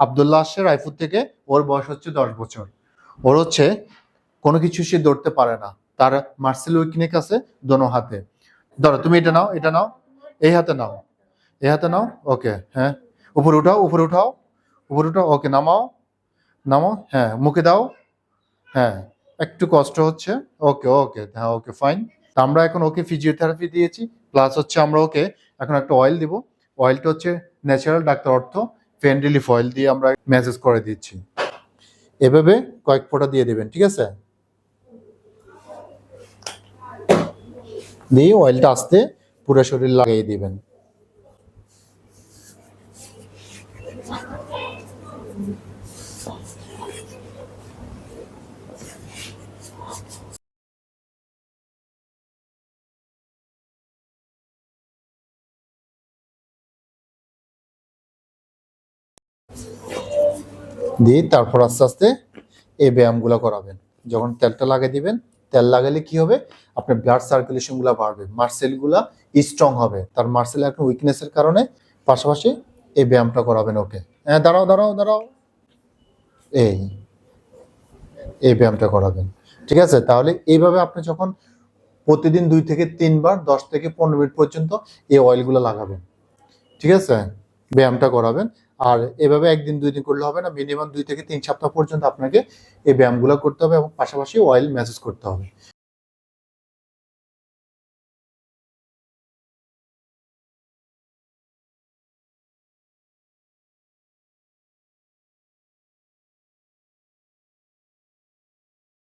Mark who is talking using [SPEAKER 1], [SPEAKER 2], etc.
[SPEAKER 1] আবদুল্লাহ আসছে রায়পুর থেকে, ওর বয়স হচ্ছে দশ বছর। ওর হচ্ছে কোনো কিছু সে ধরতে পারে না। তার মার্সেল উইকনেক আছে দোনো হাতে। ধরো, তুমি এটা নাও এটা নাও, এই হাতে নাও, এই হাতে নাও, ওকে হ্যাঁ। উপরে উঠাও উপরে উঠাও উপরে উঠাও, ওকে, নামাও নামাও হ্যাঁ মুখে দাও হ্যাঁ একটু কষ্ট হচ্ছে, ওকে ওকে হ্যাঁ ওকে ফাইন আমরা এখন ওকে ফিজিওথেরাপি দিয়েছি প্লাস হচ্ছে আমরা ওকে এখন একটা অয়েল দিব। অয়েলটা হচ্ছে ন্যাচারাল ডাক্তার অর্থ। ফেন ফয়েল দিয়ে আমরা ম্যাসেজ করে দিচ্ছি। এভাবে কয়েক ফোঁটা দিয়ে দেবেন, ঠিক আছে? দিয়ে অয়েলটা আস্তে পুরো শরীর লাগিয়ে দিবেন। দিয়ে তারপর আস্তে আস্তে এই ব্যায়ামগুলো করাবেন। যখন তেলটা লাগিয়ে দিবেন, তেল লাগালে কি হবে? আপনার ব্লাড সার্কুলেশনগুলা বাড়বে মার্সেলগুলা স্ট্রং হবে। তার মার্সেল এখন উইকনেসের কারণে পাশাপাশি এই ব্যায়ামটা করাবেন ওকে। হ্যাঁ দাঁড়াও দাঁড়াও দাঁড়াও। এই এই ব্যায়ামটা করাবেন। ঠিক আছে? তাহলে এইভাবে আপনি যখন প্রতিদিন দুই থেকে তিনবার, দশ থেকে পনেরো মিনিট পর্যন্ত এই অয়েলগুলো লাগাবেন। ঠিক আছে? ব্যায়ামটা করাবেন। আর এভাবে একদিন, দুই দিন করলে হবে না। মিনিমাম দুই থেকে তিন সপ্তাহ পর্যন্ত আপনাকে এই ব্যায়ামগুলো করতে হবে এবং পাশাপাশি অয়েল ম্যাসেজ করতে হবে।